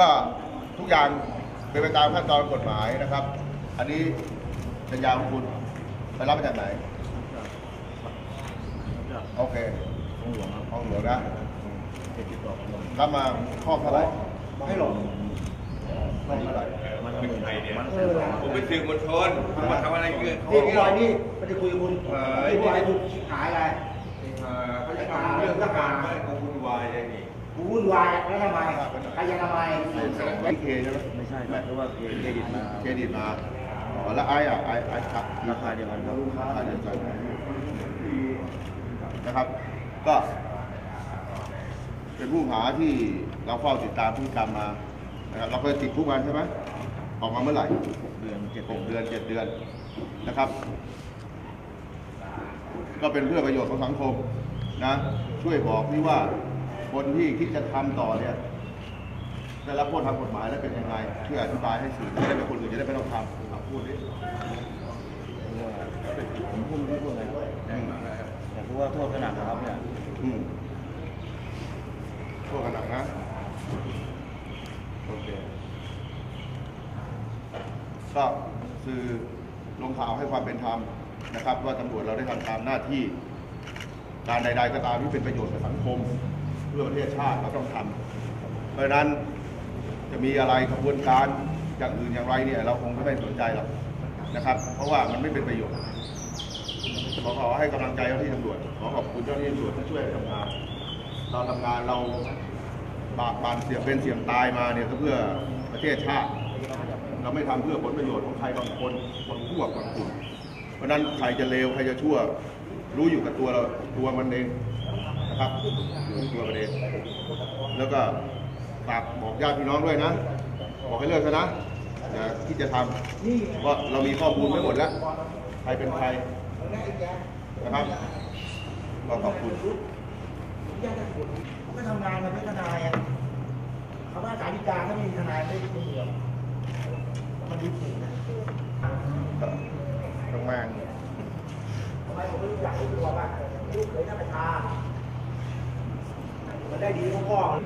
ก็ทุกอย่างเป็นไปตามขั้นตอนกฎหมายนะครับ อันนี้สัญญาของคุณไปรับมาจากไหน โอเคของหลวงครับห้องหลวงนะเจ็ดสิบดอกของหลวงรับมาข้อเท่าไหร่มาให้หลงไม่เท่าไหร่มันเป็นไงเนี่ยมันเออผมเป็นสื่อมวลชนผมมาทำอะไรเกินนี่พี่ลอยนี่ไม่ได้คุยกับคุณเออที่พวกไอ้คุณชิบหายอะไรเอ่อเขาจะทำเรื่องทหารไม่กูวุ่นวายอะไรนี่ กูวุ่นวายแล้วทำไมใครจะทำไมไม่เคใช่ไหมไม่ใช่ครับเพราะว่าเครดิตมาเครดิตมาอ๋อแล้วไอ้อะไอ้ไอ้ครับราคาเดียวกันครับราคาเดียวกันนะครับ ก็ เป็นผู้หาที่เราเฝ้าติดตามพฤติกรรมมานะครับเราเคยติดทุกวันใช่ไหมออกมาเมื่อไหร่เดือนเจ็ดหกเดือนเจ็ดเดือนนะครับ ก็เป็นเพื่อประโยชน์ของสังคมนะช่วยบอกที่ว่า คนที่คิดจะทำต่อเนี่ยได้รับโทษทางกฎหมายแล้วเป็นยังไงช่วยอธิบายให้สื่อจะได้เป็นคนอื่นจะได้ไม่ต้องทำอะพูดดิผมพูดไม่พูดเลยแต่เพราะว่าโทษขนาดนะครับเนี่ยอืมโทษกันหนักนะโอเคก็สื่อลงข่าวให้ความเป็นธรรมนะครับ ว่าตำรวจเราได้ทำตามหน้าที่การใด ๆ ก็ตามที่เป็นประโยชน์กับสังคมเพื่อประเทศชาติเราต้องทำเพราะฉะนั้นจะมีอะไรกระบวนการอย่างอื่นอย่างไรเนี่ย เราคงไม่สนใจหรอกนะครับ เพราะว่ามันไม่เป็นประโยชน์ขอขอให้กำลังใจเจ้าหน้าที่ตำรวจขอขอบคุณเจ้าหน้าที่ตำรวจที่ช่วยทำงานเราทำงานเราบากบั่นเสียเป็นเสี่ยงตายมาเนี่ยก็เพื่อประเทศชาติ เราไม่ทำเพื่อผลประโยชน์ของใครบางคนบางพวกบางกลุ่มเพราะฉะนั้นใครจะเลวใครจะชั่ว รู้อยู่กับตัวเราตัวมันเอง ครับอยู่ที่ตัวมันเองแล้วก็ฝากบอกญาติพี่น้องด้วยนะ บอกให้เลิกซะนะอย่าคิดจะทำเพราะเรามีข้อมูลไว้หมดแล้ว ใครเป็นใครนะครับก็ขอบคุณผมก็ทำงานมาเป็นทนายอะคำว่าสาธิการถ้าไม่มีทนายไม่ไม่มีหรอกมันดีสุดนะต้องแม่งทำไมผมไม่รู้จักรู้ตัวว่าลูกเคยได้ประชามัน 在你那画。